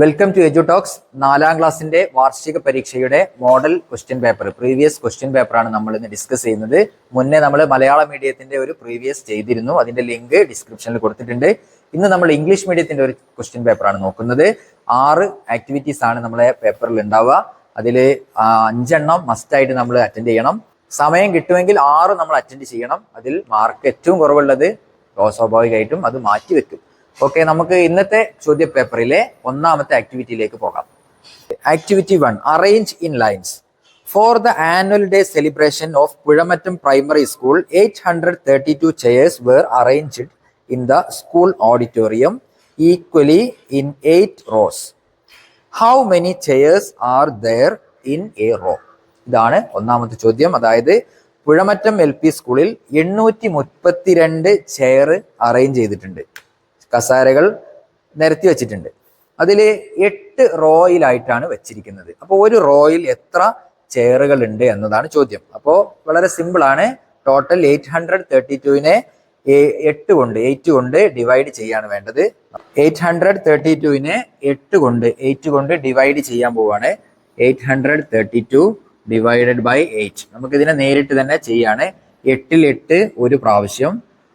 Welcome to എജു talks നാലാം ക്ലാസ്സിന്റെ വാർഷിക പരീക്ഷയുടെ model question paper previous question പേപ്പറാണ് നമ്മൾ ഇന്ന് ഡിസ്കസ് ചെയ്യുന്നത്. മുന്നേ നമ്മൾ മലയാള മീഡിയത്തിന്റെ ഒരു പ്രീവിയസ് ചെയ്തിരുന്നു. അതിന്റെ ലിങ്ക് ഡിസ്ക്രിപ്ഷനിൽ കൊടുത്തിട്ടുണ്ട്. ഇന്ന് നമ്മൾ ഇംഗ്ലീഷ് മീഡിയത്തിന്റെ ഒരു ക്വസ്റ്റ്യൻ പേപ്പറാണ് നോക്കുന്നത്. ആറ് ആക്ടിവിറ്റീസ് ആണ് നമ്മളെ പേപ്പറിൽ ഉണ്ടാവുക. അതിൽ അഞ്ചെണ്ണം മസ്റ്റായിട്ട് നമ്മൾ അറ്റൻഡ് ചെയ്യണം. സമയം കിട്ടുമെങ്കിൽ ആറ് നമ്മൾ അറ്റൻഡ് ചെയ്യണം. അതിൽ മാർക്ക് ഏറ്റവും കുറവുള്ളത് സ്വാഭാവികമായിട്ടും അത് മാറ്റി വെക്കും ഓക്കെ നമുക്ക് ഇന്നത്തെ ചോദ്യ പേപ്പറിലെ ഒന്നാമത്തെ ആക്ടിവിറ്റിയിലേക്ക് പോകാം. Activity one arrange in lines for the annual day celebration of Puzhamattam primary school eight hundred thirty two chairs were arranged in the school auditorium equally in eight rows how many chairs are there in a row ഇതാണ് ഒന്നാമത്തെ ചോദ്യം. അതായത് പുഴമറ്റം L P സ്കൂളിൽ എണ്ണൂറ്റി മുപ്പത്തിരണ്ട് chair arrange ചെയ്തിട്ടുണ്ട്. കസാരകൾ നിരത്തി വെച്ചിട്ടുണ്ട്. അതിൽ എട്ട് റോയിലായിട്ടാണ് വെച്ചിരിക്കുന്നത്. അപ്പോൾ ഒരു റോയിൽ എത്ര ചെയറുകൾ ഉണ്ട് എന്നതാണ് ചോദ്യം. അപ്പോൾ വളരെ സിമ്പിളാണ് ടോട്ടൽ എയ്റ്റ് ഹൺഡ്രഡ് തേർട്ടി ടുവിനെ എട്ട് കൊണ്ട് എയ്റ്റ് കൊണ്ട് ഡിവൈഡ് ചെയ്യാണ് വേണ്ടത്. എയ്റ്റ് ഹൺഡ്രഡ് തേർട്ടി ടുവിനെ എട്ട് കൊണ്ട് എയ്റ്റ് കൊണ്ട് ഡിവൈഡ് ചെയ്യാൻ പോവാണ്. Eight hundred thirty two divided by eight നമുക്കിതിനെ നേരിട്ട് തന്നെ ചെയ്യാണ്. എട്ടിൽ എട്ട് ഒരു പ്രാവശ്യം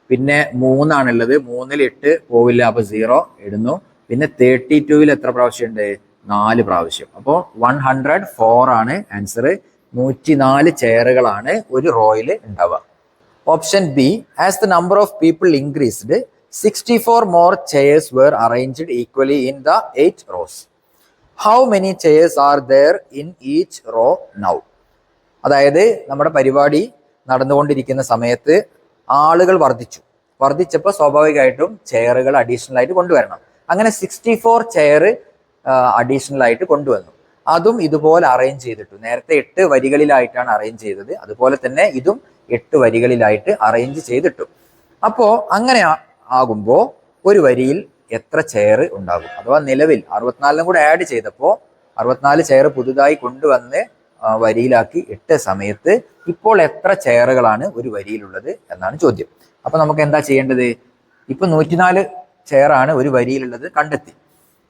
പിന്നെ മൂന്നാണുള്ളത്. മൂന്നിൽ എട്ട് പോവില്ല അപ്പൊ സീറോ ഇടുന്നു. പിന്നെ തേർട്ടി ടുവിൽ എത്ര പ്രാവശ്യം ഉണ്ട് നാല് പ്രാവശ്യം. അപ്പോൾ വൺ ഹൺഡ്രഡ് ഫോർ ആണ് ആൻസർ നൂറ്റി നാല് ചെയറുകളാണ് ഒരു റോയിൽ ഉണ്ടാവുക. Option B as the number of people increased sixty four more chairs were arranged equally in the eight rows how many chairs are there in each row now അതായത് നമ്മുടെ പരിപാടി നടന്നുകൊണ്ടിരിക്കുന്ന സമയത്ത് ആളുകൾ വർദ്ധിച്ചു. വർദ്ധിച്ചപ്പോൾ സ്വാഭാവികമായിട്ടും ചെയറുകൾ അഡീഷണൽ ആയിട്ട് കൊണ്ടുവരണം. അങ്ങനെ സിക്സ്റ്റി ഫോർ ചെയർ അഡീഷണൽ ആയിട്ട് കൊണ്ടുവന്നു. അതും ഇതുപോലെ അറേഞ്ച് ചെയ്തിട്ടു. നേരത്തെ എട്ട് വരികളിലായിട്ടാണ് അറേഞ്ച് ചെയ്തത്. അതുപോലെ തന്നെ ഇതും എട്ട് വരികളിലായിട്ട് അറേഞ്ച് ചെയ്തിട്ടു. അപ്പോൾ അങ്ങനെ ആകുമ്പോൾ ആകുമ്പോ ഒരു വരിയിൽ എത്ര ചെയർ ഉണ്ടാകും? അഥവാ നിലവിൽ അറുപത്തിനാലിനും കൂടെ ആഡ് ചെയ്തപ്പോൾ അറുപത്തിനാല് ചെയർ പുതുതായി കൊണ്ടുവന്ന് വരിയിലാക്കി ഇട്ട സമയത്ത് ഇപ്പോൾ എത്ര ചെയറുകളാണ് ഒരു വരിയിലുള്ളത് എന്നാണ് ചോദ്യം. അപ്പൊ നമുക്ക് എന്താ ചെയ്യേണ്ടത്? ഇപ്പൊ നൂറ്റിനാല് ചെയറാണ് ഒരു വരിയിലുള്ളത് കണ്ടെത്തി.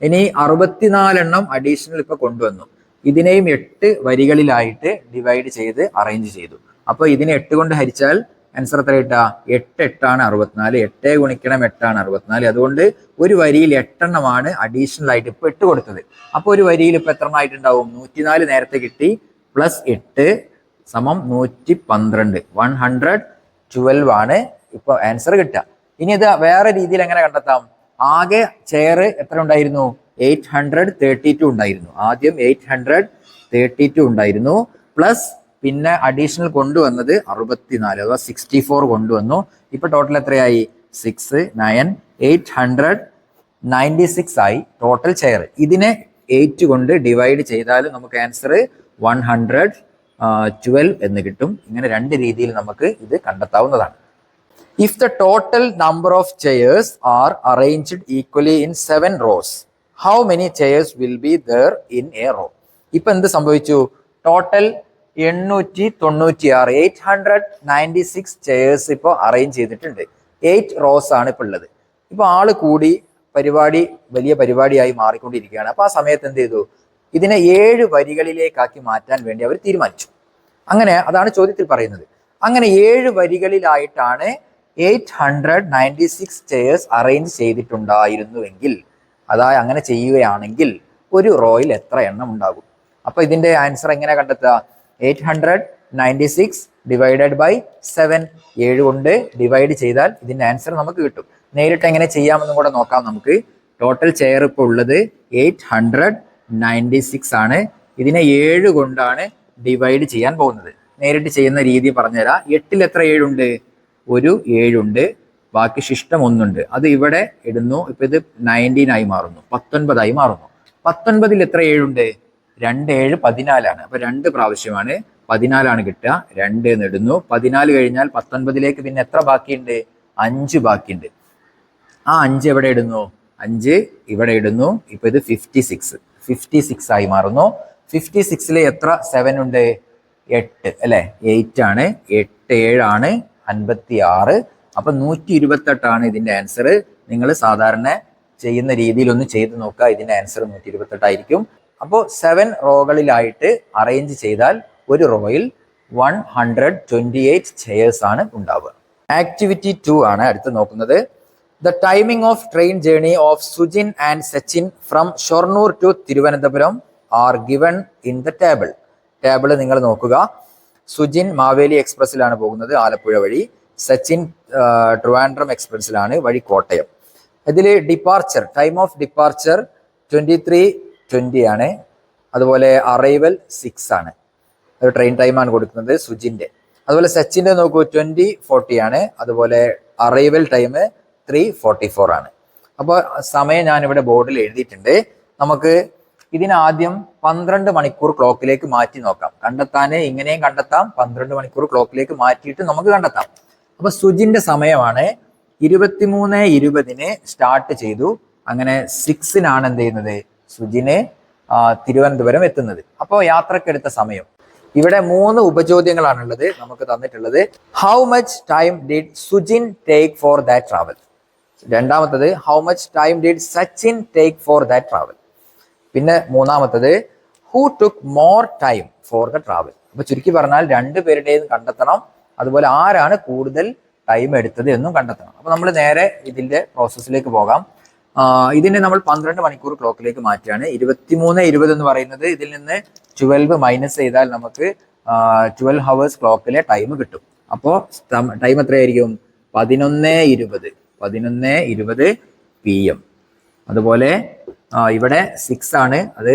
ഇനി അറുപത്തിനാലെണ്ണം അഡീഷണൽ ഇപ്പൊ കൊണ്ടുവന്നു. ഇതിനെയും എട്ട് വരികളിലായിട്ട് ഡിവൈഡ് ചെയ്ത് അറേഞ്ച് ചെയ്തു. അപ്പോൾ ഇതിനെ എട്ട് കൊണ്ട് ഹരിച്ചാൽ ആൻസർ എത്ര കിട്ടുക എട്ട് എട്ടാണ് അറുപത്തിനാല്. എട്ട് ഗുണിക്കണം എട്ടാണ് അറുപത്തിനാല്. അതുകൊണ്ട് ഒരു വരിയിൽ എട്ടെണ്ണമാണ് അഡീഷണൽ ആയിട്ട് ഇപ്പോൾ എട്ട് കൊടുത്തത്. അപ്പോൾ ഒരു വരിയിൽ ഇപ്പോൾ എത്ര ആയിട്ടുണ്ടാവും? നൂറ്റിനാല് നേരത്തെ കിട്ടി. പ്ലസ് എട്ട് സമം നൂറ്റി പന്ത്രണ്ട്. വൺ ഹൺഡ്രഡ് ട്വൽവ് ആണ് ഇപ്പൊ ആൻസർ കിട്ടുക. ഇനി ഇത് വേറെ രീതിയിൽ എങ്ങനെ കണ്ടെത്താം? ആകെ ചെയർ എത്ര ഉണ്ടായിരുന്നു? എയ്റ്റ് ഹൺഡ്രഡ് തേർട്ടി ടു ഉണ്ടായിരുന്നു. ആദ്യം എയ്റ്റ് ഹൺഡ്രഡ് തേർട്ടി ടു ഉണ്ടായിരുന്നു. പ്ലസ് പിന്നെ അഡീഷണൽ കൊണ്ടുവന്നത് അറുപത്തിനാല് അഥവാ സിക്സ്റ്റി ഫോർ കൊണ്ടുവന്നു. ഇപ്പൊ ടോട്ടൽ എത്രയായി? Six nine eight hundred ninety six ആയി. ടോട്ടൽ ചെയർ ഇതിനെ എയ്റ്റ് കൊണ്ട് ഡിവൈഡ് ചെയ്താലും നമുക്ക് ആൻസർ വൺ ഹൺഡ്രഡ് ട്വൽവ് എന്ന് കിട്ടും. ഇങ്ങനെ രണ്ട് രീതിയിൽ നമുക്ക് ഇത് കണ്ടെത്താവുന്നതാണ്. If the total number of chairs are arranged equally in seven rows how many chairs will be there in a row ഇപ്പൊ എന്ത് സംഭവിച്ചു? ടോട്ടൽ എണ്ണൂറ്റി തൊണ്ണൂറ്റി ആറ് eight hundred ninety six chairs ഇപ്പോൾ അറേഞ്ച് ചെയ്തിട്ടുണ്ട്. എയ്റ്റ് റോസ് ആണ് ഇപ്പോൾ ഉള്ളത്. ഇപ്പൊ ആൾ കൂടി പരിപാടി വലിയ പരിപാടിയായി മാറിക്കൊണ്ടിരിക്കുകയാണ്. അപ്പൊ ആ സമയത്ത് എന്ത് ചെയ്തു? ഇതിനെ ഏഴ് വരികളിലേക്കാക്കി മാറ്റാൻ വേണ്ടി അവർ തീരുമാനിച്ചു. അങ്ങനെ അതാണ് ചോദ്യത്തിൽ പറയുന്നത്. അങ്ങനെ ഏഴ് വരികളിലായിട്ടാണ് eight hundred ninety six chairs arrange ചെയ്തിട്ടുണ്ടായിരുന്നുവെങ്കിൽ അതായത് അങ്ങനെ ചെയ്യുകയാണെങ്കിൽ ഒരു റോയിൽ എത്ര എണ്ണം ഉണ്ടാകും? അപ്പൊ ഇതിന്റെ ആൻസർ എങ്ങനെ കണ്ടെത്തുക? Eight hundred ninety six divided by seven. ഏഴ് കൊണ്ട് ഡിവൈഡ് ചെയ്താൽ ഇതിന്റെ ആൻസർ നമുക്ക് കിട്ടും. നേരിട്ട് എങ്ങനെ ചെയ്യാമെന്നും കൂടെ നോക്കാം നമുക്ക്. ടോട്ടൽ ചെയർ ഇപ്പോൾ ഉള്ളത് എയ്റ്റ് ഹൺഡ്രഡ് നയന്റി സിക്സ് ആണ്. ഇതിനെ ഏഴ് കൊണ്ടാണ് ഡിവൈഡ് ചെയ്യാൻ പോകുന്നത്. നേരിട്ട് ചെയ്യുന്ന രീതി പറഞ്ഞുതരാം. എട്ടിൽ എത്ര ഏഴുണ്ട്? ഒരു ഏഴുണ്ട്. ബാക്കി ശിഷ്ടം ഒന്നുണ്ട്. അത് ഇവിടെ ഇടുന്നു. ഇപ്പം ഇത് നയന്റീൻ ആയി മാറുന്നു. പത്തൊൻപതായി മാറുന്നു. പത്തൊൻപതിൽ എത്ര ഏഴുണ്ട്? രണ്ട് ഏഴ് പതിനാലാണ്. അപ്പം രണ്ട് പ്രാവശ്യമാണ്. പതിനാലാണ് കിട്ടുക. രണ്ട് എന്ന് ഇടുന്നു. പതിനാല് കഴിഞ്ഞാൽ പത്തൊൻപതിലേക്ക് പിന്നെ എത്ര ബാക്കിയുണ്ട്? അഞ്ച് ബാക്കിയുണ്ട്. ആ അഞ്ച് എവിടെ ഇടുന്നു? അഞ്ച് ഇവിടെ ഇടുന്നു. ഇപ്പം ഇത് ഫിഫ്റ്റി സിക്സ് ഫിഫ്റ്റി സിക്സ് ആയി മാറുന്നു. ഫിഫ്റ്റി സിക്സിൽ എത്ര? സെവൻ ഉണ്ട്. എട്ട് അല്ലേ? എയ്റ്റ് ആണ്. എട്ട് ഏഴാണ് അൻപത്തി ആറ് അപ്പം നൂറ്റി ഇരുപത്തെട്ടാണ് ഇതിന്റെ ആൻസർ നിങ്ങൾ സാധാരണ ചെയ്യുന്ന രീതിയിൽ ഒന്ന് ചെയ്ത് നോക്കുക. ഇതിന്റെ ആൻസർ നൂറ്റി ഇരുപത്തെട്ടായിരിക്കും അപ്പോൾ സെവൻ റോകളിലായിട്ട് അറേഞ്ച് ചെയ്താൽ ഒരു റോയിൽ one hundred twenty eight chairs ആണ് ഉണ്ടാവുക. ആക്ടിവിറ്റി ടു ആണ് അടുത്ത് നോക്കുന്നത്. The timing of train journey of Sujin and Sachin from Shoranur to Thiruvananthapuram are given in the table table നിങ്ങൾ നോക്കുക. സുജിൻ മാവേലി എക്സ്പ്രസ്സിലാണ് പോകുന്നത് ആലപ്പുഴ വഴി. സച്ചിൻ ട്രിവാൻഡ്രം എക്സ്പ്രസ്സിലാണ് വഴി കോട്ടയം. ഇതിൽ departure time of departure twenty three twenty ആണ്. അതുപോലെ അറൈവൽ സിക്സ് ആണ്. ഒരു ട്രെയിൻ ടൈമാണ് കൊടുക്കുന്നത് സുജിന്റെ അതുപോലെ സച്ചിന്റെ നോക്കൂ ട്വന്റി ഫോർട്ടി ആണ്. അതുപോലെ arrival time three forty four ആണ്. അപ്പോൾ സമയം ഞാൻ ഇവിടെ ബോർഡിൽ എഴുതിയിട്ടുണ്ട്. നമുക്ക് ഇതിനാദ്യം പന്ത്രണ്ട് മണിക്കൂർ ക്ലോക്കിലേക്ക് മാറ്റി നോക്കാം. കണ്ടെത്താൻ ഇങ്ങനെയും കണ്ടെത്താം. പന്ത്രണ്ട് മണിക്കൂർ ക്ലോക്കിലേക്ക് മാറ്റിയിട്ട് നമുക്ക് കണ്ടെത്താം. അപ്പൊ സുജിന്റെ സമയമാണ്. ഇരുപത്തിമൂന്ന് ഇരുപതിന് സ്റ്റാർട്ട് ചെയ്തു. അങ്ങനെ സിക്സിനാണ് എന്ത് ചെയ്യുന്നത്? സുജിന് തിരുവനന്തപുരം എത്തുന്നത്. അപ്പോൾ യാത്രക്കെടുത്ത സമയം. ഇവിടെ മൂന്ന് ഉപചോദ്യങ്ങളാണുള്ളത് നമുക്ക് തന്നിട്ടുള്ളത്. How much time did Sujin take for that travel രണ്ടാമത്തത് how much time did Sachin take for that travel പിന്നെ മൂന്നാമത്തത് who took more time for the travel അപ്പൊ ചുരുക്കി പറഞ്ഞാൽ രണ്ട് പേരുടെയും കണ്ടെത്തണം. അതുപോലെ ആരാണ് കൂടുതൽ ടൈം എടുത്തത് എന്നും കണ്ടെത്തണം. അപ്പൊ നമ്മൾ നേരെ ഇതിന്റെ പ്രോസസ്സിലേക്ക് പോകാം. ഇതിനെ നമ്മൾ പന്ത്രണ്ട് മണിക്കൂർ ക്ലോക്കിലേക്ക് മാറ്റുകയാണ്. ഇരുപത്തിമൂന്ന് ഇരുപത് എന്ന് പറയുന്നത് ഇതിൽ നിന്ന് ട്വൽവ് മൈനസ് ചെയ്താൽ നമുക്ക് ട്വൽവ് ഹവേഴ്സ് ക്ലോക്കിലെ ടൈം കിട്ടും. അപ്പോൾ ടൈം എത്രയായിരിക്കും? പതിനൊന്ന് ഇരുപത്. പതിനൊന്ന് ഇരുപത് പി എം അതുപോലെ ഇവിടെ സിക്സ് ആണ്. അത്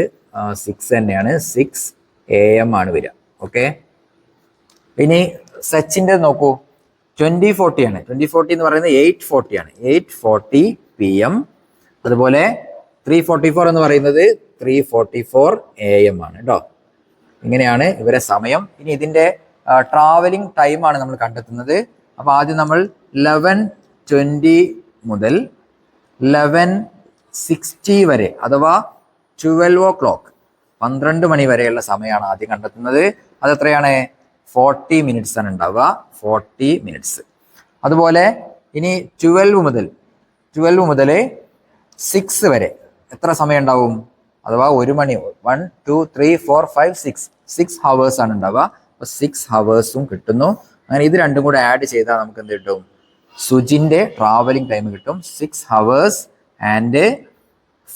സിക്സ് തന്നെയാണ്. സിക്സ് എ എം ആണ് വരിക. ഓക്കെ ഇനി സച്ചിന്റെ നോക്കൂ. ട്വന്റി ഫോർട്ടി ആണ്. ട്വന്റി ഫോർട്ടി എന്ന് പറയുന്നത് എയ്റ്റ് ഫോർട്ടി ആണ്. എയ്റ്റ് ഫോർട്ടി പി എം അതുപോലെ ത്രീ ഫോർട്ടി ഫോർ എന്ന് പറയുന്നത് three forty four A M ആണ് കേട്ടോ ഇങ്ങനെയാണ് ഇവരെ സമയം. ഇനി ഇതിന്റെ ട്രാവലിംഗ് ടൈമാണ് നമ്മൾ കണ്ടെത്തുന്നത്. അപ്പോൾ ആദ്യം നമ്മൾ ലെവൻ ട്വന്റി മുതൽ ലെവൻ സിക്സ്റ്റി വരെ അഥവാ ട്വൽവ് ഓ ക്ലോക്ക് പന്ത്രണ്ട് മണി വരെയുള്ള സമയമാണ് ആദ്യം കണ്ടെത്തുന്നത്. അത് എത്രയാണ് ഫോർട്ടി മിനിറ്റ്സ് ആണ് ഉണ്ടാവുക. ഫോർട്ടി മിനിറ്റ്സ് അതുപോലെ ഇനി ട്വൽവ് മുതൽ ട്വൽവ് മുതൽ സിക്സ് വരെ എത്ര സമയം ഉണ്ടാവും? അഥവാ ഒരു മണി one two three four five six six hours ആണ് ഉണ്ടാവുക. അപ്പൊ സിക്സ് ഹവേഴ്സും കിട്ടുന്നു. അങ്ങനെ ഇത് രണ്ടും കൂടെ ആഡ് ചെയ്താൽ നമുക്ക് എന്ത് കിട്ടും? സുജിന്റെ ട്രാവലിംഗ് ടൈം കിട്ടും six hours and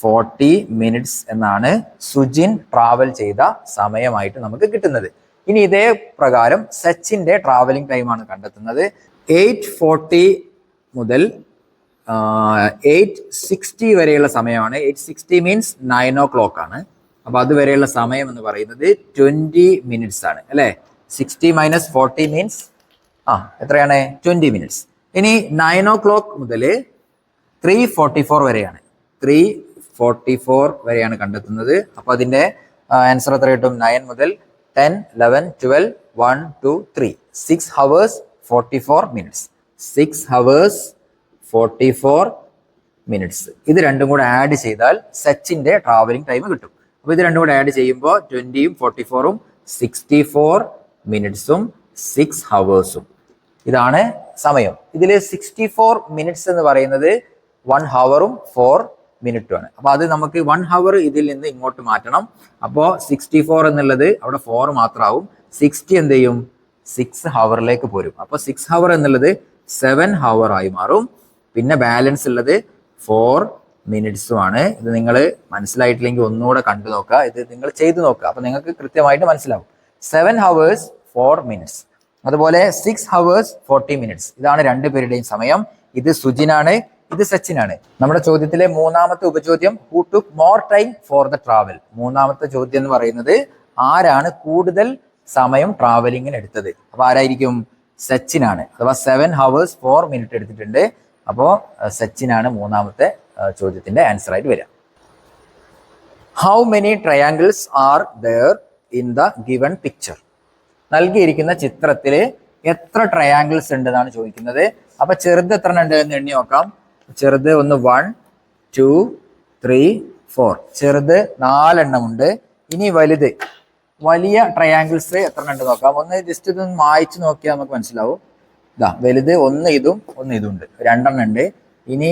forty minutes എന്നാണ് സുജിൻ ട്രാവൽ ചെയ്ത സമയമായിട്ട് നമുക്ക് കിട്ടുന്നത്. ഇനി ഇതേ പ്രകാരം സച്ചിന്റെ ട്രാവലിംഗ് ടൈമാണ് കണ്ടെത്തുന്നത്. എയ്റ്റ് ഫോർട്ടി മുതൽ എയ്റ്റ് സിക്സ്റ്റി വരെയുള്ള സമയമാണ്. Eight sixty means nine o'clock ആണ്. അപ്പോൾ അതുവരെയുള്ള സമയം എന്ന് പറയുന്നത് ട്വന്റി മിനിറ്റ്സ് ആണ് അല്ലേ? സിക്സ്റ്റി മൈനസ് ഫോർട്ടി മീൻസ് ആ എത്രയാണ്? ട്വന്റി മിനിറ്റ്സ് ഇനി നയൻ ഓ ക്ലോക്ക് മുതൽ ത്രീ ഫോർട്ടി ഫോർ വരെയാണ്. ത്രീ ഫോർട്ടി ഫോർ വരെയാണ് കണ്ടെത്തുന്നത്. അപ്പോൾ അതിന്റെ ആൻസർ എത്ര കിട്ടും? നയൻ മുതൽ ten eleven twelve one two three six hours forty four minutes six hours forty four minutes ഇത് രണ്ടും കൂടെ ആഡ് ചെയ്താൽ സച്ചിന്റെ ട്രാവലിംഗ് ടൈം കിട്ടും. അപ്പോൾ ഇത് രണ്ടും കൂടെ ആഡ് ചെയ്യുമ്പോൾ ട്വന്റിയും ഫോർട്ടി ഫോറും സിക്സ്റ്റി ഫോർ മിനിറ്റ്സും സിക്സ് ഹവേഴ്സും ഇതാണ് സമയം. ഇതിൽ സിക്സ്റ്റി ഫോർ മിനിറ്റ്സ് എന്ന് പറയുന്നത് വൺ ഹവറും ഫോർ മിനിറ്റുമാണ് അപ്പോൾ അത് നമുക്ക് വൺ ഹവർ ഇതിൽ നിന്ന് ഇങ്ങോട്ട് മാറ്റണം. അപ്പോൾ സിക്സ്റ്റി ഫോർ എന്നുള്ളത് അവിടെ ഫോർ മാത്രമാവും സിക്സ്റ്റി എന്ത് ചെയ്യും? സിക്സ് ഹവറിലേക്ക് പോരും. അപ്പോൾ സിക്സ് ഹവർ എന്നുള്ളത് സെവൻ ഹവർ ആയി മാറും. പിന്നെ ബാലൻസ് ഉള്ളത് ഫോർ മിനിറ്റ്സുമാണ് ഇത് നിങ്ങൾ മനസ്സിലായിട്ടില്ലെങ്കിൽ ഒന്നുകൂടെ കണ്ടു നോക്കുക. ഇത് നിങ്ങൾ ചെയ്തു നോക്കുക. അപ്പൊ നിങ്ങൾക്ക് കൃത്യമായിട്ട് മനസ്സിലാവും. സെവൻ ഹവേഴ്സ് ഫോർ മിനിറ്റ്സ് അതുപോലെ സിക്സ് ഹവേഴ്സ് ഫോർട്ടി മിനിറ്റ്സ് ഇതാണ് രണ്ടുപേരുടെയും സമയം. ഇത് സുജിനാണ് ഇത് സച്ചിനാണ്. നമ്മുടെ ചോദ്യത്തിലെ മൂന്നാമത്തെ ഉപചോദ്യം who took more time for the travel മൂന്നാമത്തെ ചോദ്യം എന്ന് പറയുന്നത് ആരാണ് കൂടുതൽ സമയം ട്രാവലിങ്ങിന് എടുത്തത്? അപ്പൊ ആരായിരിക്കും? സച്ചിനാണ്. അഥവാ സെവൻ ഹവേഴ്സ് ഫോർ മിനിറ്റ് എടുത്തിട്ടുണ്ട്. അപ്പോൾ സച്ചിനാണ് മൂന്നാമത്തെ ചോദ്യത്തിന്റെ ആൻസർ ആയിട്ട് വരിക. How many triangles are there in the given picture നൽകിയിരിക്കുന്ന ചിത്രത്തിൽ എത്ര ട്രയാങ്കിൾസ് ഉണ്ട് എന്നാണ് ചോദിക്കുന്നത്. അപ്പൊ ചെറുത് എത്ര ഉണ്ട് എന്ന് എണ്ണി നോക്കാം. ചെറുത് ഒന്ന് വൺ ടു ത്രീ ഫോർ ചെറുത് നാലെണ്ണം ഉണ്ട്. ഇനി വലുത് വലിയ ട്രയാങ്കിൾസ് എത്ര ഉണ്ട് നോക്കാം. ഒന്ന് ജസ്റ്റ് ഇതൊന്ന് മായ്ച്ചു നോക്കിയാൽ നമുക്ക് മനസ്സിലാവും. ഇതാ വലുത് ഒന്ന് ഇതും ഒന്ന് ഇതും ഉണ്ട്. രണ്ടെണ്ണം ഉണ്ട്. ഇനി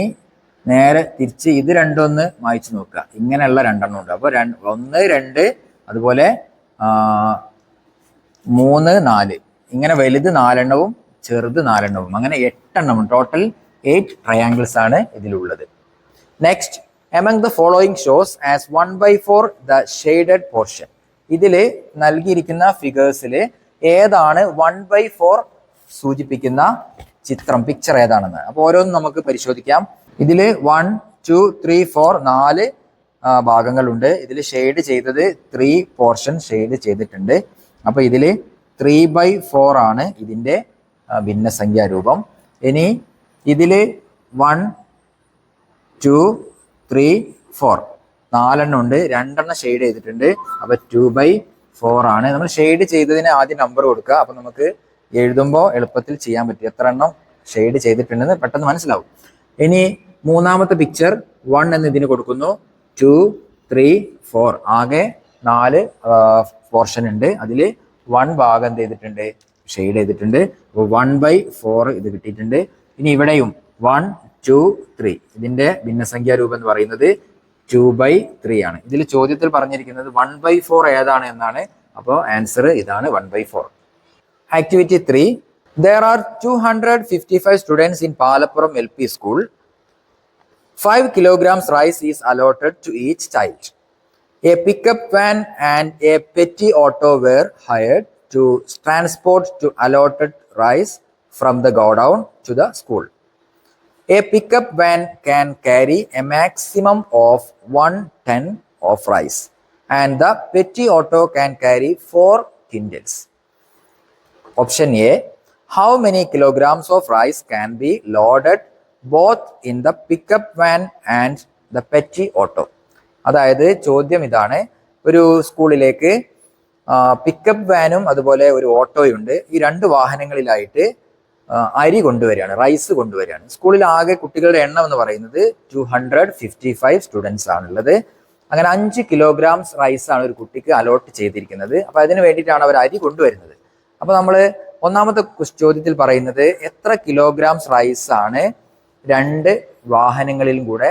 നേരെ തിരിച്ച് ഇത് രണ്ടൊന്ന് മായ്ച്ചു നോക്കുക. ഇങ്ങനെയുള്ള രണ്ടെണ്ണം ഉണ്ട്. അപ്പോൾ ഒന്ന് രണ്ട് അതുപോലെ മൂന്ന് നാല്. ഇങ്ങനെ വലുത് നാലെണ്ണവും ചെറുത് നാലെണ്ണവും. അങ്ങനെ എട്ടെണ്ണം ടോട്ടൽ എയ്റ്റ് ട്രയാങ്കിൾസ് ആണ് ഇതിലുള്ളത്. Next among the following shows as one by four the shaded portion ഇതിൽ നൽകിയിരിക്കുന്ന ഫിഗേഴ്സിൽ ഏതാണ് വൺ ബൈ ഫോർ സൂചിപ്പിക്കുന്ന ചിത്രം പിക്ചർ ഏതാണെന്ന്. അപ്പോൾ ഓരോന്നും നമുക്ക് പരിശോധിക്കാം. ഇതിൽ വൺ ടു ത്രീ ഫോർ നാല് ഭാഗങ്ങളുണ്ട്. ഇതിൽ ഷെയ്ഡ് ചെയ്തത് ത്രീ പോർഷൻ ഷെയ്ഡ് ചെയ്തിട്ടുണ്ട്. അപ്പോൾ ഇതിൽ ത്രീ ബൈ ഫോർ ആണ് ഇതിന്റെ ഭിന്നസംഖ്യാ രൂപം. ഇനി ഇതിൽ വൺ ടു ത്രീ ഫോർ നാലെണ്ണം ഉണ്ട് രണ്ടെണ്ണം ഷെയ്ഡ് ചെയ്തിട്ടുണ്ട്. അപ്പോൾ ടു ബൈ ഫോർ ആണ്. നമ്മൾ ഷെയ്ഡ് ചെയ്തതിന് ആദ്യം നമ്പർ കൊടുക്കുക. അപ്പൊ നമുക്ക് എഴുതുമ്പോൾ എളുപ്പത്തിൽ ചെയ്യാൻ പറ്റും. എത്ര എണ്ണം ഷെയ്ഡ് ചെയ്തിട്ടുണ്ടെന്ന് പെട്ടെന്ന് മനസ്സിലാവും. ഇനി മൂന്നാമത്തെ പിക്ചർ വൺ എന്ന് ഇതിന് കൊടുക്കുന്നു. ടു ത്രീ ഫോർ ആകെ നാല് പോർഷൻ ഉണ്ട്. അതിൽ വൺ ഭാഗം എന്ത് ചെയ്തിട്ടുണ്ട്? ഷെയ്ഡ് ചെയ്തിട്ടുണ്ട്. വൺ ബൈ ഫോർ ഇത് കിട്ടിയിട്ടുണ്ട്. ഇനി ഇവിടെയും വൺ ടു ത്രീ ഇതിന്റെ ഭിന്നസംഖ്യാ രൂപം എന്ന് പറയുന്നത് ടു ബൈ ത്രീ ആണ്. ഇതിൽ ചോദ്യത്തിൽ പറഞ്ഞിരിക്കുന്നത് വൺ ബൈ ഫോർ ഏതാണ് എന്നാണ്. അപ്പോൾ ആൻസർ ഇതാണ് one by four activity three there are two hundred fifty five students in Palappuram L P school five kilograms rice is allotted to each child A pickup van and a petty auto were hired to transport to allotted rice from the godown to the school. A pickup van can carry a maximum of one ton of rice, and the petty auto can carry four quintals. Option A How many kilograms of rice can be loaded both in the pickup van and the petty auto? അതായത് ചോദ്യം ഇതാണ്. ഒരു സ്കൂളിലേക്ക് pickup വാനും അതുപോലെ ഒരു ഓട്ടോയും ഉണ്ട് ഈ രണ്ട് വാഹനങ്ങളിലായിട്ട് അരി കൊണ്ടുവരികയാണ് റൈസ് കൊണ്ടുവരികയാണ്. സ്കൂളിൽ ആകെ കുട്ടികളുടെ എണ്ണം എന്ന് പറയുന്നത് two hundred fifty five students ആണുള്ളത്. അങ്ങനെ അഞ്ച് കിലോഗ്രാംസ് റൈസ് ആണ് ഒരു കുട്ടിക്ക് അലോട്ട് ചെയ്തിരിക്കുന്നത്. അപ്പൊ അതിന് വേണ്ടിയിട്ടാണ് അവർ അരി കൊണ്ടുവരുന്നത്. അപ്പൊ നമ്മൾ ഒന്നാമത്തെ ചോദ്യത്തിൽ പറയുന്നത് എത്ര കിലോഗ്രാംസ് റൈസ് ആണ് രണ്ട് വാഹനങ്ങളിലും കൂടെ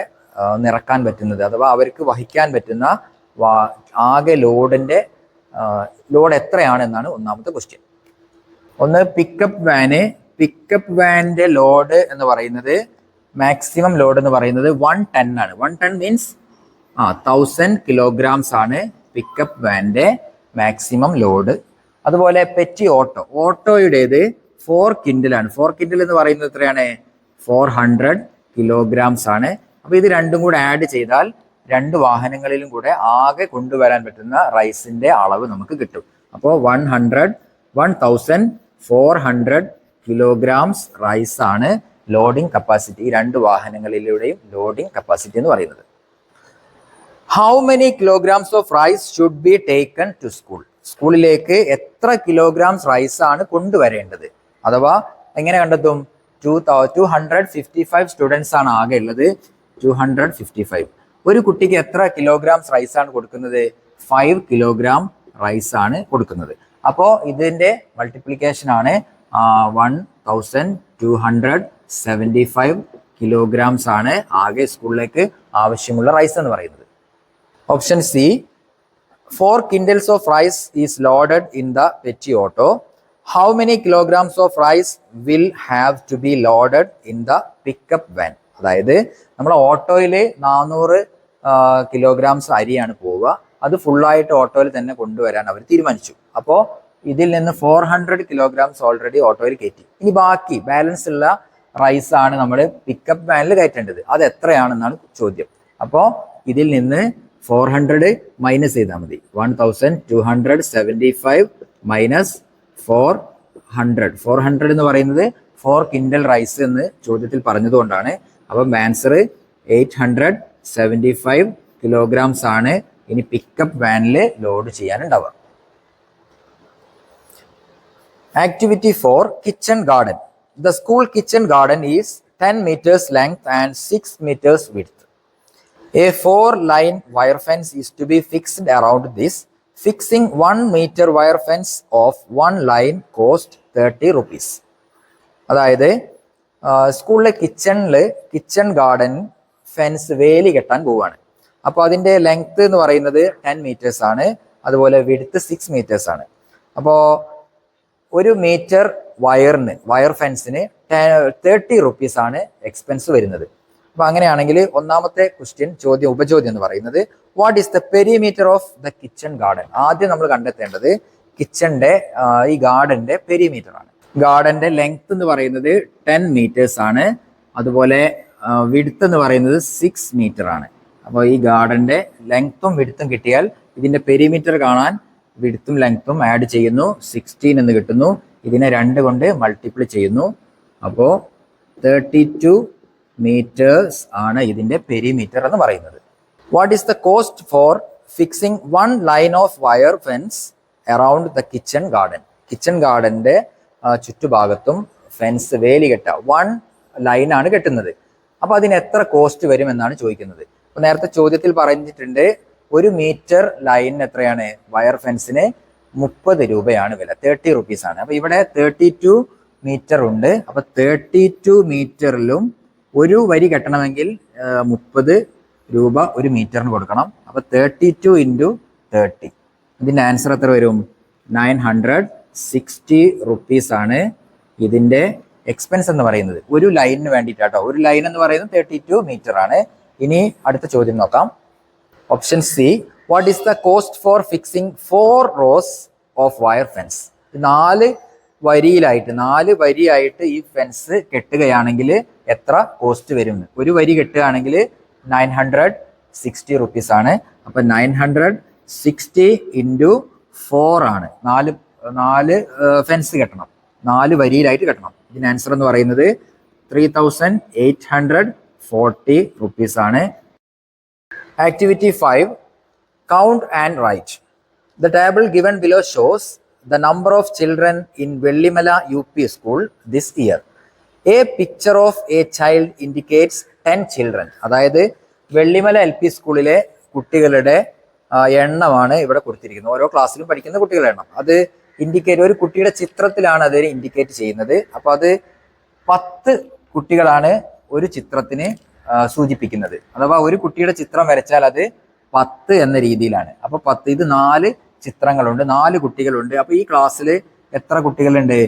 നിറക്കാൻ പറ്റുന്നത് അഥവാ അവർക്ക് വഹിക്കാൻ പറ്റുന്ന ആകെ ലോഡിന്റെ ലോഡ് എത്രയാണ് എന്നാണ് ഒന്നാമത്തെ ക്വസ്റ്റ്യൻ ഒന്ന് പിക്കപ്പ് വാന് പിക്കപ്പ് വാനിന്റെ ലോഡ് എന്ന് പറയുന്നത് മാക്സിമം ലോഡ് എന്ന് പറയുന്നത് വൺ ടൺ ആണ്. One ton means a thousand kilograms ആണ് പിക്കപ്പ് വാനിന്റെ മാക്സിമം ലോഡ്. അതുപോലെ പെറ്റി ഓട്ടോ ഓട്ടോയുടേത് ഫോർ കിൻഡിലാണ് ഫോർ കിൻഡിൽ എന്ന് പറയുന്നത് എത്രയാണ്? ഫോർ ഹൺഡ്രഡ് കിലോഗ്രാംസ് ആണ്. അപ്പൊ ഇത് രണ്ടും കൂടെ ആഡ് ചെയ്താൽ രണ്ട് വാഹനങ്ങളിലും കൂടെ ആകെ കൊണ്ടുവരാൻ പറ്റുന്ന റൈസിന്റെ അളവ് നമുക്ക് കിട്ടും. അപ്പോൾ one hundred one thousand four hundred kilograms rice ആണ് ലോഡിംഗ് കപ്പാസിറ്റി ഈ രണ്ട് വാഹനങ്ങളിലൂടെയും ലോഡിംഗ് കപ്പാസിറ്റി എന്ന് പറയുന്നത്. How many kilograms of rice should be taken to school സ്കൂളിലേക്ക് എത്ര കിലോഗ്രാംസ് റൈസ് ആണ് കൊണ്ടുവരേണ്ടത്? അഥവാ എങ്ങനെ കണ്ടെത്തും? Two two hundred fifty five students ആണ് ആകെ ഉള്ളത്. ടു ഹൺഡ്രഡ് ഫിഫ്റ്റി ഫൈവ് ഒരു കുട്ടിക്ക് എത്ര കിലോഗ്രാംസ് റൈസ് ആണ് കൊടുക്കുന്നത്? ഫൈവ് കിലോഗ്രാം റൈസ് ആണ് കൊടുക്കുന്നത്. അപ്പോൾ ഇതിന്റെ മൾട്ടിപ്ലിക്കേഷൻ ആണ് one thousand two hundred seventy five kilograms ആണ് ആകെ സ്കൂളിലേക്ക് ആവശ്യമുള്ള റൈസ് എന്ന് പറയുന്നത്. Option C four quintals of rice is loaded in the petty auto how many kilograms of rice will have to be loaded in the pickup van അതായത് നമ്മുടെ ഓട്ടോയിൽ നാനൂറ് കിലോഗ്രാംസ് അരിയാണ് പോവുക. അത് ഫുള്ളായിട്ട് ഓട്ടോയിൽ തന്നെ കൊണ്ടുവരാൻ അവർ തീരുമാനിച്ചു. അപ്പോൾ ഇതിൽ നിന്ന് ഫോർ ഹൺഡ്രഡ് കിലോഗ്രാംസ് ഓൾറെഡി ഓട്ടോയിൽ കയറ്റി. ഇനി ബാക്കി ബാലൻസ് ഉള്ള റൈസ് ആണ് നമ്മൾ പിക്കപ്പ് വാനിൽ കയറ്റേണ്ടത്. അത് എത്രയാണെന്നാണ് ചോദ്യം. അപ്പോൾ ഇതിൽ നിന്ന് ഫോർ ഹൺഡ്രഡ് മൈനസ് ചെയ്താൽ മതി. One thousand two hundred seventy five minus four hundred four hundred എന്ന് പറയുന്നത് ഫോർ കിൻഡൽ റൈസ് എന്ന് ചോദ്യത്തിൽ പറഞ്ഞതുകൊണ്ടാണ് അപ്പം answer eight hundred seventy five kilograms ആണ് ഇനി പിക്കപ്പ് വാനിൽ load ചെയ്യാനുണ്ടാവുക Activity 4 Kitchen Garden. The school kitchen garden is 10 meters length and 6 meters width. A four line wire fence is to be fixed around this. Fixing 1 meter wire fence of one line cost 30 rupees. അതായത് ആ, സ്കൂളിലെ കിച്ചണിൽ kitchen garden fence വേലി കെട്ടാൻ പോവുകയാണ്. അപ്പോൾ അതിന്റെ length എന്ന് പറയുന്നത് ടെൻ മീറ്റേഴ്സ് ആണ്. അതുപോലെ വിടുത്ത് സിക്സ് മീറ്റേഴ്സ് ആണ്. അപ്പോൾ ഒരു മീറ്റർ വയറിന് വയർ ഫെൻസിന് തേർട്ടി റുപ്പീസ് ആണ് എക്സ്പെൻസ് വരുന്നത്. അപ്പോൾ അങ്ങനെയാണെങ്കിൽ ഒന്നാമത്തെ ക്വസ്റ്റ്യൻ ചോദ്യം ഉപചോദ്യം എന്ന് പറയുന്നത് what is the perimeter of the kitchen garden ആദ്യം നമ്മൾ കണ്ടെത്തേണ്ടത് കിച്ചന്റെ ഈ ഗാർഡന്റെ പെരിമീറ്റർ ആണ്. ഗാർഡന്റെ ലെങ്ത് എന്ന് പറയുന്നത് ടെൻ മീറ്റേഴ്സ് ആണ്. അതുപോലെ വിടുത്ത് എന്ന് പറയുന്നത് സിക്സ് മീറ്റർ ആണ്. അപ്പോൾ ഈ ഗാർഡന്റെ ലെങ്ത്തും വിടുത്തും കിട്ടിയാൽ ഇതിന്റെ പെരിമീറ്റർ കാണാൻ വിടുത്തും ലെങ്ത്തും ആഡ് ചെയ്യുന്നു. സിക്സ്റ്റീൻ എന്ന് കിട്ടുന്നു. ഇതിനെ രണ്ട് കൊണ്ട് മൾട്ടിപ്ലൈ ചെയ്യുന്നു. അപ്പോൾ തേർട്ടി ടു മീറ്റേഴ്സ് ആണ് ഇതിന്റെ പെരിമീറ്റർ എന്ന് പറയുന്നത്. What is the cost for fixing one line of wire fence around the kitchen garden kitchen ഗാർഡന്റെ ചുറ്റുഭാഗത്തും ഫെൻസ് വേലി കെട്ട വൺ ലൈനാണ് കെട്ടുന്നത്. അപ്പോൾ അതിന് എത്ര കോസ്റ്റ് വരും എന്നാണ് ചോദിക്കുന്നത്. അപ്പോൾ നേരത്തെ ചോദ്യത്തിൽ പറഞ്ഞിട്ടുണ്ട് ഒരു മീറ്റർ ലൈൻ എത്രയാണ്? വയർ ഫെൻസിന് മുപ്പത് രൂപയാണ് വില. തേർട്ടി റുപ്പീസ് ആണ്. അപ്പൊ ഇവിടെ തേർട്ടി ടു മീറ്റർ ഉണ്ട്. അപ്പോൾ തേർട്ടി ടു മീറ്ററിലും ഒരു വരി കെട്ടണമെങ്കിൽ മുപ്പത് രൂപ ഒരു മീറ്ററിന് കൊടുക്കണം. അപ്പോൾ തേർട്ടി ടു ഇന്റു തേർട്ടി ഇതിന്റെ ആൻസർ എത്ര വരും? നയൻ ഹൺഡ്രഡ് സിക്സ്റ്റി ആണ് ഇതിന്റെ എക്സ്പെൻസ് എന്ന് പറയുന്നത്. ഒരു ലൈനിന് വേണ്ടിയിട്ടാട്ടോ ഒരു ലൈൻ എന്ന് പറയുന്നത് തേർട്ടി ടു മീറ്റർ ആണ്. ഇനി അടുത്ത ചോദ്യം നോക്കാം. Option C what is the cost for fixing four rows of wire fence നാല് വരിയിലായിട്ട് നാല് വരിയായിട്ട് ഈ ഫെൻസ് കെട്ടുകയാണെങ്കിൽ എത്ര കോസ്റ്റ് വരും? ഒരു വരി കെട്ടുകയാണെങ്കിൽ നയൻ ഹൺഡ്രഡ് സിക്സ്റ്റി റുപ്പീസ് ആണ്. അപ്പൊ nine hundred sixty into four ആണ്. നാല് നാല് ഫെൻസ് കെട്ടണം. നാല് വരിയിലായിട്ട് കെട്ടണം. ഇതിന് ആൻസർ എന്ന് പറയുന്നത് three thousand eight hundred forty rupees ആണ്. Activity five count and write the table given below shows the number of children in Vellimala U P school this year a picture of a child indicates ten children അതായത് Vellimala L P സ്കൂളിലെ കുട്ടികളുടെ എണ്ണമാണ് ഇവിടെ കൊടുത്തിരിക്കുന്നത്. ഓരോ ക്ലാസ്സിലും പഠിക്കുന്ന കുട്ടികളുടെ എണ്ണം. അത് ഇൻഡിക്കേറ്റ് ഒരു കുട്ടിയുടെ ചിത്രത്തിലാണ് അത് ഇൻഡിക്കേറ്റ് ചെയ്യുന്നത്. അപ്പൊ അത് പത്ത് കുട്ടികളാണ് ഒരു ചിത്രത്തിന് സൂചിപ്പിക്കുന്നത്. അഥവാ ഒരു കുട്ടിയുടെ ചിത്രം വരച്ചാൽ അത് പത്ത് എന്ന രീതിയിലാണ്. അപ്പൊ പത്ത് ഇത് നാല് ചിത്രങ്ങളുണ്ട് നാല് കുട്ടികളുണ്ട്. അപ്പൊ ഈ ക്ലാസ്സിൽ എത്ര കുട്ടികളുണ്ട്?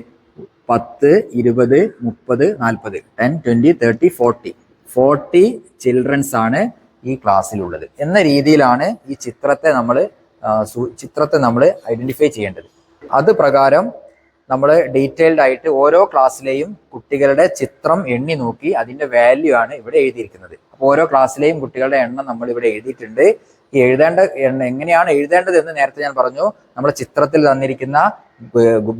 പത്ത് ഇരുപത് മുപ്പത് നാൽപ്പത്. Ten twenty thirty forty. Forty childrens ആണ് ഈ ക്ലാസ്സിലുള്ളത്. എന്ന രീതിയിലാണ് ഈ ചിത്രത്തെ നമ്മൾ ചിത്രത്തെ നമ്മൾ ഐഡന്റിഫൈ ചെയ്യേണ്ടത്. അത് പ്രകാരം നമ്മൾ ഡീറ്റെയിൽഡ് ആയിട്ട് ഓരോ ക്ലാസ്സിലെയും കുട്ടികളുടെ ചിത്രം എണ്ണി നോക്കി അതിന്റെ വാല്യൂ ആണ് ഇവിടെ എഴുതിയിരിക്കുന്നത്. അപ്പോൾ ഓരോ ക്ലാസ്സിലെയും കുട്ടികളുടെ എണ്ണം നമ്മൾ ഇവിടെ എഴുതിയിട്ടുണ്ട്. ഈ എഴുതേണ്ട എണ്ണ എങ്ങനെയാണ് എഴുതേണ്ടത് എന്ന് നേരത്തെ ഞാൻ പറഞ്ഞു. നമ്മുടെ ചിത്രത്തിൽ തന്നിരിക്കുന്ന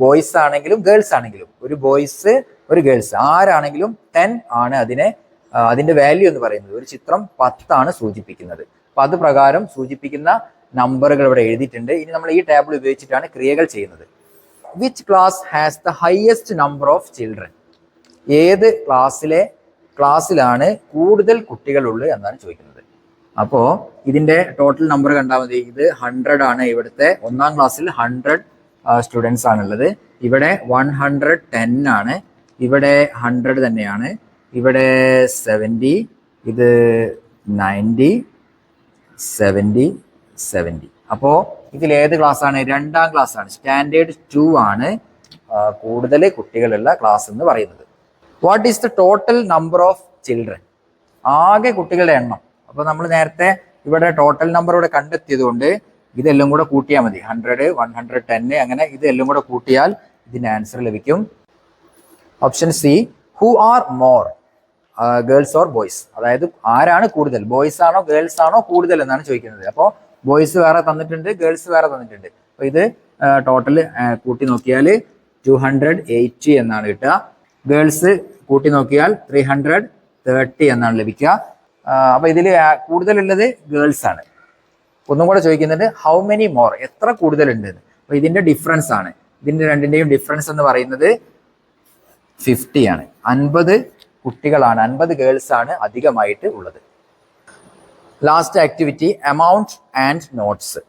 ബോയ്സ് ആണെങ്കിലും ഗേൾസ് ആണെങ്കിലും ഒരു ബോയ്സ് ഒരു ഗേൾസ് ആരാണെങ്കിലും ടെൻ ആണ് അതിനെ അതിന്റെ വാല്യൂ എന്ന് പറയുന്നത്. ഒരു ചിത്രം പത്താണ് സൂചിപ്പിക്കുന്നത്. അപ്പൊ അത് പ്രകാരം സൂചിപ്പിക്കുന്ന നമ്പറുകൾ ഇവിടെ എഴുതിയിട്ടുണ്ട്. ഇനി നമ്മൾ ഈ ടേബിൾ ഉപയോഗിച്ചിട്ടാണ് ക്രിയകൾ ചെയ്യുന്നത്. Which class has the highest number of children ഏത് ക്ലാസ്സിലെ ക്ലാസ്സിലാണ് കൂടുതൽ കുട്ടികളുള്ളത് എന്നാണ് ചോദിക്കുന്നത്. അപ്പോൾ ഇതിന്റെ ടോട്ടൽ നമ്പർ കണ്ടാൽ മതി. ഇത് ഹൺഡ്രഡ് ആണ്. ഇവിടുത്തെ ഒന്നാം ക്ലാസ്സിൽ ഹൺഡ്രഡ് സ്റ്റുഡൻസ് ആണുള്ളത്. ഇവിടെ വൺ ഹൺഡ്രഡ് ടെൻ ആണ്. ഇവിടെ ഹൺഡ്രഡ് തന്നെയാണ്. ഇവിടെ സെവന്റി ഇത് നയന്റി സെവന്റി സെവന്റി അപ്പോൾ ക്ലാസ് ആണ്? രണ്ടാം ക്ലാസ് ആണ്. സ്റ്റാൻഡേർഡ് ടു ആണ് കൂടുതൽ കുട്ടികളുള്ള ക്ലാസ് എന്ന് പറയുന്നത്. What is the total number of children ആകെ കുട്ടികളുടെ എണ്ണം. അപ്പോൾ നമ്മൾ നേരത്തെ ഇവിടെ ടോട്ടൽ നമ്പർ ഇവിടെ കണ്ടെത്തിയത് കൊണ്ട് ഇതെല്ലാം കൂടെ കൂട്ടിയാൽ മതി. ഹൺഡ്രഡ് വൺ ഹൺഡ്രഡ് ടെന്ന് അങ്ങനെ ഇതെല്ലാം കൂടെ കൂട്ടിയാൽ ഇതിന്റെ ആൻസർ ലഭിക്കും. Option C who are more girls or boys അതായത് ആരാണ് കൂടുതൽ? ബോയ്സ് ആണോ ഗേൾസ് ആണോ കൂടുതൽ എന്നാണ് ചോദിക്കുന്നത്. അപ്പോൾ ബോയ്സ് വേറെ തന്നിട്ടുണ്ട് ഗേൾസ് വേറെ തന്നിട്ടുണ്ട്. അപ്പോൾ ഇത് ടോട്ടൽ കൂട്ടി നോക്കിയാൽ ടു ഹൺഡ്രഡ് എയ്റ്റി എന്നാണ് കിട്ടുക. ഗേൾസ് കൂട്ടി നോക്കിയാൽ ത്രീ ഹൺഡ്രഡ് തേർട്ടി എന്നാണ് ലഭിക്കുക. അപ്പോൾ ഇതിൽ കൂടുതലുള്ളത് ഗേൾസ് ആണ്. ഒന്നും കൂടെ ചോദിക്കുന്നുണ്ട് ഹൗ മെനി മോർ എത്ര കൂടുതലുണ്ട് അപ്പോൾ അപ്പൊ ഇതിന്റെ ഡിഫറൻസ് ആണ്. ഇതിന്റെ രണ്ടിന്റെയും ഡിഫറൻസ് എന്ന് പറയുന്നത് ഫിഫ്റ്റി ആണ്. അൻപത് കുട്ടികളാണ് അൻപത് ഗേൾസ് ആണ് അധികമായിട്ട് ഉള്ളത്. Last activity amount and notes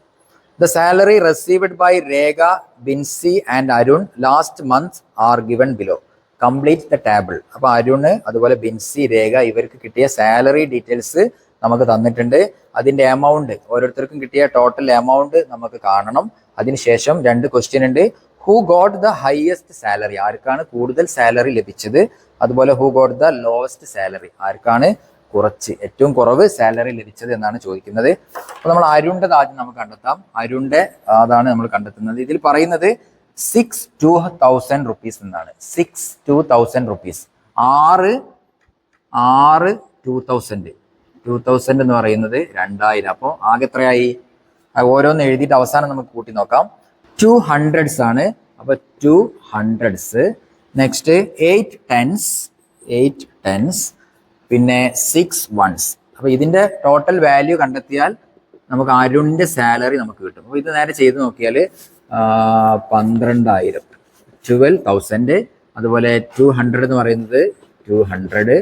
the salary received by Rekha Binsy and Arun last month are given below complete the table അപ്പൊ അരുണ് അതുപോലെ ബിൻസി രേഖ ഇവർക്ക് കിട്ടിയ സാലറി ഡീറ്റെയിൽസ് നമുക്ക് തന്നിട്ടുണ്ട്. അതിന്റെ എമൗണ്ട് ഓരോരുത്തർക്കും കിട്ടിയ ടോട്ടൽ എമൗണ്ട് നമുക്ക് കാണണം. അതിനുശേഷം രണ്ട് ക്വസ്റ്റ്യൻ ഉണ്ട്. Who got the highest salary ആർക്കാണ് കൂടുതൽ സാലറി ലഭിച്ചത്? അതുപോലെ who got the lowest salary ആർക്കാണ് കുറച്ച് ഏറ്റവും കുറവ് സാലറി ലഭിച്ചത് എന്നാണ് ചോദിക്കുന്നത്. അപ്പോൾ നമ്മൾ അരുണിന്റെ ആദ്യം നമുക്ക് കണ്ടെത്താം. അരുണിന്റെ അതാണ് നമ്മൾ കണ്ടെത്തുന്നത്. ഇതിൽ പറയുന്നത് സിക്സ് ടു തൗസൻഡ് റുപ്പീസ് എന്നാണ്. സിക്സ് ടു തൗസൻഡ് റുപ്പീസ് ആറ് ആറ് ടു തൗസൻഡ് ടു തൗസൻഡ് എന്ന് പറയുന്നത് രണ്ടായിരം. അപ്പോൾ ആകെ എത്രയായി? ഓരോന്ന് എഴുതിയിട്ട് അവസാനം നമുക്ക് കൂട്ടി നോക്കാം. ടു ഹൺഡ്രഡ്സ് ആണ്. അപ്പോൾ two hundreds next eight tens eight tens പിന്നെ സിക്സ് വൺസ് അപ്പോൾ ഇതിന്റെ ടോട്ടൽ വാല്യൂ കണ്ടെത്തിയാൽ നമുക്ക് അരുണിന്റെ സാലറി നമുക്ക് കിട്ടും. അപ്പോൾ ഇത് നേരെ ചെയ്ത് നോക്കിയാൽ പന്ത്രണ്ടായിരം. ട്വൽവ് തൗസൻഡ് അതുപോലെ ടു ഹൺഡ്രഡ് എന്ന് പറയുന്നത് two hundred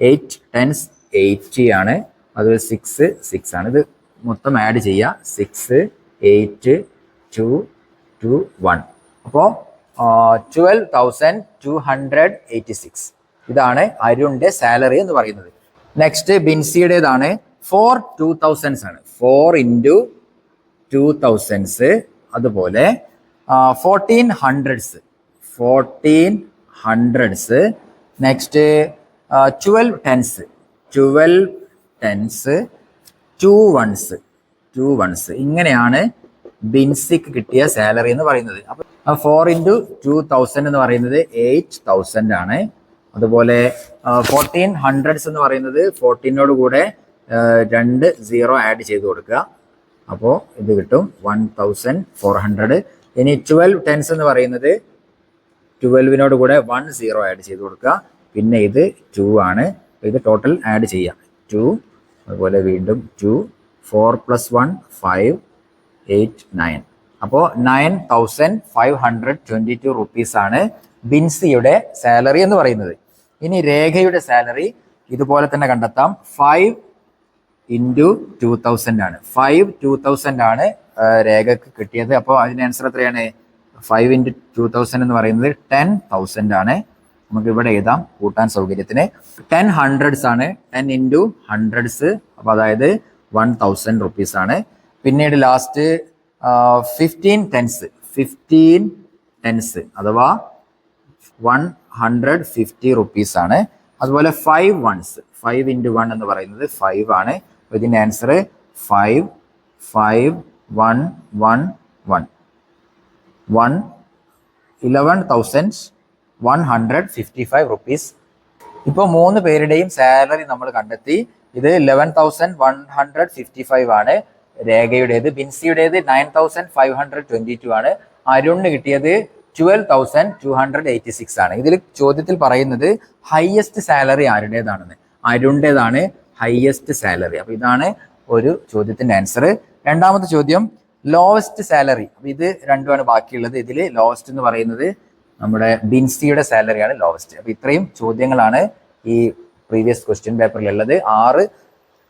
eight tens eighty ആണ്. അതുപോലെ സിക്സ് സിക്സ് ആണ്. ഇത് മൊത്തം ആഡ് ചെയ്യുക six eight two two one അപ്പോൾ twelve thousand two hundred eighty six ഇതാണ് അരുണിന്റെ സാലറി എന്ന് പറയുന്നത്. നെക്സ്റ്റ് ബിൻസിയുടേതാണ്. ഫോർ ടു തൗസൻഡ്സ് ആണ്. ഫോർ ഇന്റു ടു തൗസൻഡ്സ് അതുപോലെ fourteen hundreds fourteen hundreds next twelve tens twelve tens two ones two ones ഇങ്ങനെയാണ് ബിൻസിക്ക് കിട്ടിയ സാലറി എന്ന് പറയുന്നത്. അപ്പോൾ ഫോർ ഇന്റു ടു തൗസൻഡ് എന്ന് പറയുന്നത് എയ്റ്റ് തൗസൻഡ് ആണ്. അതുപോലെ ഫോർട്ടീൻ ഹൺഡ്രഡ്സ് എന്ന് പറയുന്നത് ഫോർട്ടീനോട് കൂടെ രണ്ട് സീറോ ആഡ് ചെയ്ത് കൊടുക്കുക. അപ്പോൾ ഇത് കിട്ടും വൺ തൗസൻഡ് ഫോർ ഹൺഡ്രഡ് ഇനി ട്വൽവ് ടെൻസ് എന്ന് പറയുന്നത് ട്വൽവിനോട് കൂടെ വൺ സീറോ ആഡ് ചെയ്ത് കൊടുക്കുക. പിന്നെ ഇത് ടു ആണ്. ഇത് ടോട്ടൽ ആഡ് ചെയ്യാം. ടു അതുപോലെ വീണ്ടും two four plus one five eight nine അപ്പോൾ nine thousand five hundred twenty two റുപ്പീസാണ് ബിൻസിയുടെ സാലറി എന്ന് പറയുന്നത്. ഇനി രേഖയുടെ സാലറി ഇതുപോലെ തന്നെ കണ്ടെത്താം. ഫൈവ് ഇന്റു ടു തൗസൻഡ് ആണ്. ഫൈവ് ടു തൗസൻഡ് ആണ് രേഖക്ക് കിട്ടിയത്. അപ്പോൾ അതിന് ആൻസർ എത്രയാണ്? ഫൈവ് ഇന്റു ടു തൗസൻഡ് എന്ന് പറയുന്നത് ടെൻ തൗസൻഡ് ആണ്. നമുക്ക് ഇവിടെ എഴുതാം കൂട്ടാൻ സൗകര്യത്തിന്. ടെൻ ഹൺഡ്രഡ്സ് ആണ്. ടെൻ ഇന്റു ഹൺഡ്രഡ്സ് അപ്പോൾ അതായത് വൺ തൗസൻഡ് റുപ്പീസ് ആണ്. പിന്നീട് last fifteen tens fifteen tens അഥവാ വൺ ഹൺഡ്രഡ് ഫിഫ്റ്റി റുപ്പീസ് ആണ്. അതുപോലെ five ones five into one എന്ന് പറയുന്നത് ഫൈവ് ആണ്. ഇതിന്റെ answer five five one one one one eleven thousand one hundred fifty five rupees ഇപ്പോൾ മൂന്ന് പേരുടെയും സാലറി നമ്മൾ കണ്ടെത്തി. ഇത് eleven thousand one hundred fifty five ആണ്. രേഖയുടേത് ബിൻസിയുടേത് nine thousand five hundred twenty two ആണ്. അരുണിന് കിട്ടിയത് twelve thousand two hundred eighty six ആണ്. ഇതിൽ ചോദ്യത്തിൽ പറയുന്നത് ഹയസ്റ്റ് സാലറി ആരുടേതാണെന്ന്? അരുണ്ടേതാണ് ഹയസ്റ്റ് സാലറി അപ്പോൾ ഇതാണ് ഒരു ചോദ്യത്തിന്റെ ആൻസർ രണ്ടാമത്തെ ചോദ്യം ലോവസ്റ്റ് സാലറി അപ്പോൾ ഇത് രണ്ടുമാണ് ബാക്കിയുള്ളത്. ഇതിൽ ലോവസ്റ്റ് എന്ന് പറയുന്നത് നമ്മുടെ ബിൻസിയുടെ സാലറിയാണ് ലോവസ്റ്റ് അപ്പോൾ ഇത്രയും ചോദ്യങ്ങളാണ് ഈ പ്രീവിയസ് ക്വസ്റ്റ്യൻ പേപ്പറിലുള്ളത് ആറ്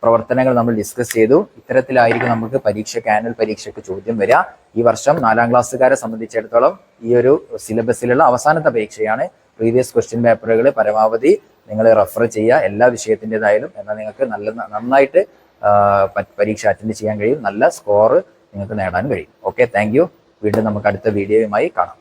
പ്രവർത്തനങ്ങൾ നമ്മൾ ഡിസ്കസ് ചെയ്തു. ഇത്തരത്തിലായിരിക്കും നമുക്ക് പരീക്ഷ ആനുവൽ പരീക്ഷയ്ക്ക് ചോദ്യം വരിക. ഈ വർഷം നാലാം ക്ലാസ്സുകാരെ സംബന്ധിച്ചിടത്തോളം ഈ ഒരു സിലബസിലുള്ള അവസാനത്തെ പരീക്ഷയാണ്. പ്രീവിയസ് ക്വസ്റ്റ്യൻ പേപ്പറുകൾ പരമാവധി നിങ്ങൾ റെഫർ ചെയ്യുക. എല്ലാ വിഷയത്തിന്റെതായാലും എന്നാൽ നിങ്ങൾക്ക് നല്ല നന്നായിട്ട് പരീക്ഷ അറ്റൻഡ് ചെയ്യാൻ കഴിയും. നല്ല സ്കോർ നിങ്ങൾക്ക് നേടാൻ കഴിയും. ഓക്കെ താങ്ക് വീണ്ടും നമുക്ക് അടുത്ത വീഡിയോയുമായി കാണാം.